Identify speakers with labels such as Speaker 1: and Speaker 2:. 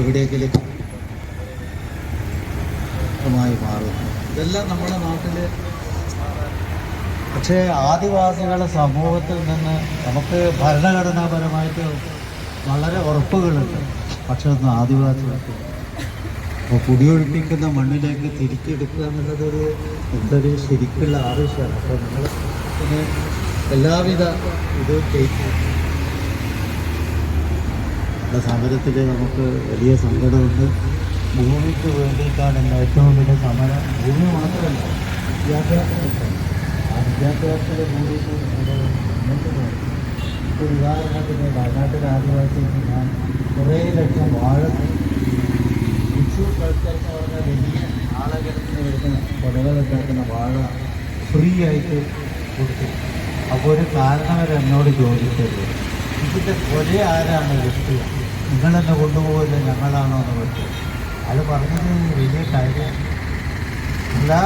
Speaker 1: എവിടേക്കിലേക്ക് മായി മാറുന്നു. ഇതെല്ലാം നമ്മുടെ നാട്ടിൽ പക്ഷേ ആദിവാസികളുടെ സമൂഹത്തിൽ നിന്ന് നമുക്ക് ഭരണഘടനാപരമായിട്ട് വളരെ ഉറപ്പുകളുണ്ട്. പക്ഷെ ഒന്നും ആദിവാസികൾക്ക് അപ്പോൾ കുടിയൊഴിപ്പിക്കുന്ന മണ്ണിലേക്ക് തിരിച്ചെടുക്കുക എന്നുള്ളതൊരു എന്തൊരു ശരിക്കുള്ള ആവശ്യമാണ്. അപ്പോൾ നിങ്ങൾ എല്ലാവിധ ഇത് ചെയ്തു. നമ്മുടെ സമരത്തിൽ നമുക്ക് വലിയ സങ്കടമുണ്ട്. ഭൂമിക്ക് വേണ്ടിയിട്ടാണ് ഇന്ന് ഏറ്റവും വലിയ സമരം. ഭൂമി മാത്രമല്ല നമ്മൾ മുന്നോട്ട് പോകും ഇപ്പോൾ ഉദാഹരണത്തിന് വയനാട്ടിലെ ഞാൻ കുറേ ലക്ഷം വാഴ വിഷു എന്ന് പറഞ്ഞ വലിയ ആളുകൾക്ക് വരുന്ന കൊലകളുണ്ടാക്കുന്ന വാഴ ഫ്രീ ആയിട്ട് കൊടുത്തു. അപ്പോൾ ഒരു വരെ എന്നോട് ചോദിച്ചത് ഇതിന്റെ കൊല ആരാണ് വ്യക്തി നിങ്ങളെന്നെ കൊണ്ടുപോകുന്നത് ഞങ്ങളാണോ എന്ന് പറ്റും അത് പറഞ്ഞത് വലിയ കാര്യം എല്ലാ